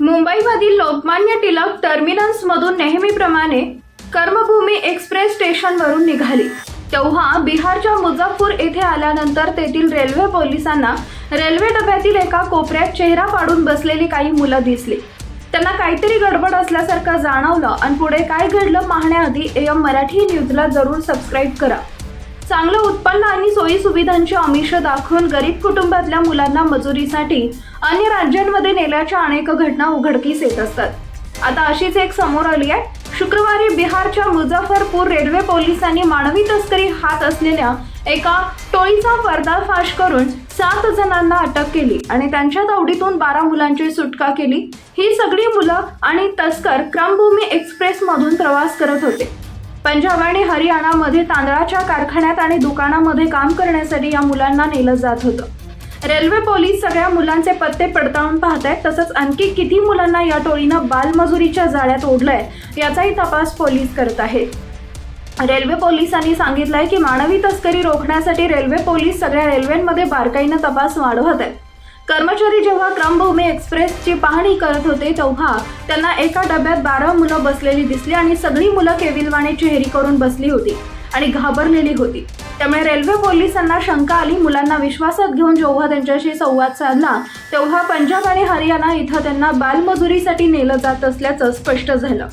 मुंबईमधील लोकमान्य टिळक टर्मिनसमधून नेहमीप्रमाणे कर्मभूमी एक्सप्रेस स्टेशनवरून निघाली. तेव्हा बिहारच्या मुझफ्फर येथे आल्यानंतर तेथील रेल्वे पोलिसांना रेल्वे डब्यातील एका कोपऱ्यात चेहरा पाडून बसलेली काही मुलं दिसली. त्यांना काहीतरी गडबड असल्यासारखं जाणवलं आणि पुढे काय घडलं पाहण्याआधी एम मराठी न्यूजला जरूर सबस्क्राईब करा. चांगलं उत्पन्न आणि सोयी सुविधांची आमिष दाखवून गरीब कुटुंबातल्या मुलांना मजुरीसाठी अन्य राज्यांमध्ये नेल्याच्या अनेक घटना उघडकीस येत असतात. आता अशीच एक समोर आली आहे. शुक्रवारी बिहारच्या मुझफ्फरपूर रेल्वे पोलिसांनी मानवी तस्करी हात असलेल्या एका टोळीचा पर्दाफाश करून सात जणांना अटक केली आणि त्यांच्या दौडीतून बारा मुलांची सुटका केली. ही सगळी मुलं आणि तस्कर क्रमभूमी एक्सप्रेसमधून प्रवास करत होते. पंजाब आणि हरियाणामध्ये तांदळाच्या कारखान्यात आणि दुकानामध्ये काम करण्यासाठी या मुलांना नेलं जात होतं. रेल्वे पोलीस सगळ्या मुलांचे पत्ते पडताळून पाहत आहेत तसंच आणखी किती मुलांना या टोळीनं बालमजुरीच्या जाळ्यात ओढलंय याचाही तपास पोलीस करत आहेत. रेल्वे पोलिसांनी सांगितलंय की मानवी तस्करी रोखण्यासाठी रेल्वे पोलीस सगळ्या रेल्वेमध्ये बारकाईनं तपास वाढवत आहेत. कर्मचारी जेव्हा क्रमभूमी एक्सप्रेसची पाहणी करत होते तेव्हा त्यांना एका डब्यात बारा मुलं बसलेली दिसली आणि सगळी मुलं केविलवाणी चेहरी करून बसली होती आणि घाबरलेली होती. त्यामुळे रेल्वे पोलिसांना शंका आली मुलांना विश्वासात घेऊन जेव्हा त्यांच्याशी संवाद साधला तेव्हा पंजाब आणि हरियाणा इथं त्यांना बालमजुरीसाठी नेलं जात असल्याचं स्पष्ट झालं.